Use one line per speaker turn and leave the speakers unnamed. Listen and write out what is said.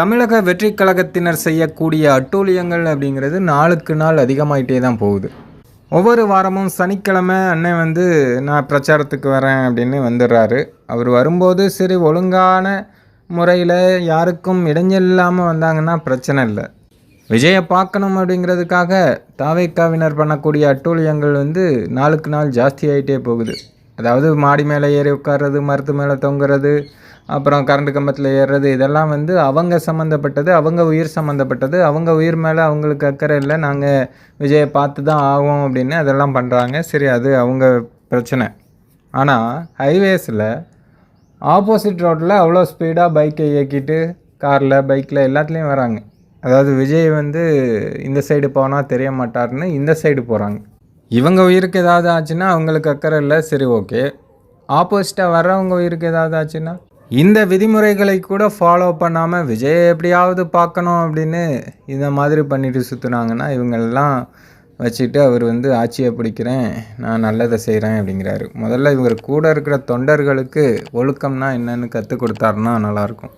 தமிழக வெற்றிக் கழகத்தினர் செய்யக்கூடிய அட்டூழியங்கள் அப்படிங்கிறது நாளுக்கு நாள் அதிகமாயிட்டே தான் போகுது. ஒவ்வொரு வாரமும் சனிக்கிழமை அண்ணன் வந்து நான் பிரச்சாரத்துக்கு வரேன் அப்படின்னு வந்துடுறாரு. அவர் வரும்போது சரி ஒழுங்கான முறையில் யாருக்கும் இடைஞ்சல் இல்லாமல் வந்தாங்கன்னா பிரச்சனை இல்லை. விஜயை பார்க்கணும் அப்படிங்கிறதுக்காக தாவேக்காவினர் பண்ணக்கூடிய அட்டூழியங்கள் வந்து நாளுக்கு நாள் ஜாஸ்தி ஆகிட்டே போகுது. அதாவது மாடி மேலே ஏறி உட்கார்றது மரத்து மேலே தொங்குறது அப்புறம் கரண்ட் கம்பத்தில் ஏறுறது இதெல்லாம் வந்து அவங்க சம்மந்தப்பட்டது அவங்க உயிர் சம்மந்தப்பட்டது அவங்க உயிர் மேலே அவங்களுக்கு அக்கறை இல்லை. நாங்கள் விஜயை பார்த்து தான் ஆகும் அப்படின்னு அதெல்லாம் பண்ணுறாங்க சரி அது அவங்க பிரச்சனை. ஆனால் ஹைவேஸில் ஆப்போசிட் ரோட்டில் அவ்வளோ ஸ்பீடாக பைக்கை இயக்கிட்டு காரில் பைக்கில் எல்லாத்துலேயும் வராங்க. அதாவது விஜய் வந்து இந்த சைடு போனால் தெரிய மாட்டார்னு இந்த சைடு போகிறாங்க இவங்க உயிருக்கு ஏதாவது ஆச்சுன்னா அவங்களுக்கு அக்கறை இல்லை. சரி ஓகே ஆப்போசிட்டாக வர்றவங்க உயிருக்கு ஏதாவது ஆச்சுன்னா? இந்த விதிமுறைகளை கூட ஃபாலோ பண்ணாமல் விஜயை எப்படியாவது பார்க்கணும் அப்படின்னு இந்த மாதிரி பண்ணிட்டு சுற்றுனாங்கன்னா இவங்கெல்லாம் வச்சுட்டு அவர் வந்து ஆட்சியை பிடிக்கிறேன் நான் நல்லதை செய்கிறேன் அப்படிங்கிறாரு. முதல்ல இவர் கூட இருக்கிற தொண்டர்களுக்கு ஒழுக்கம்னா என்னன்னு கற்றுக் கொடுத்தாருன்னா நல்லாயிருக்கும்